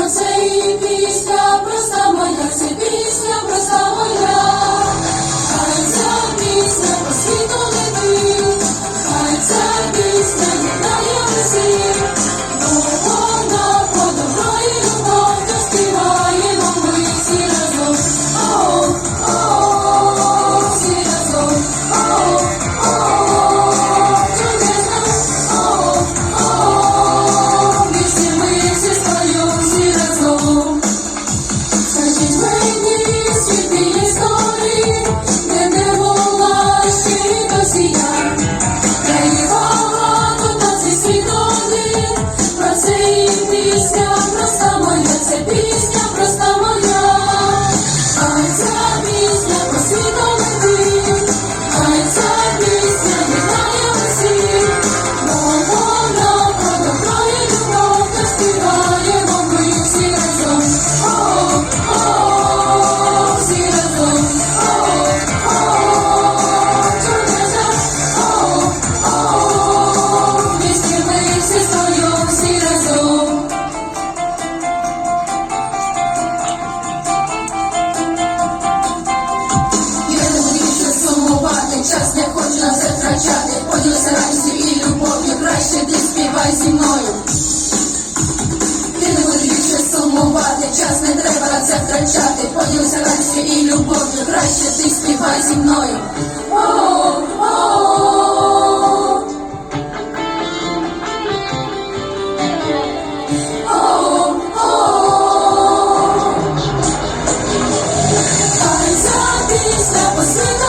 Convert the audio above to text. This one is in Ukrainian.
про це і пісня проста. sing the sky. краще ти співай зі мною. Ти не будеш сумувати, час не треба це втрачати. Поділися радістю і любов'ю, краще ти співай зі мною. Після посилі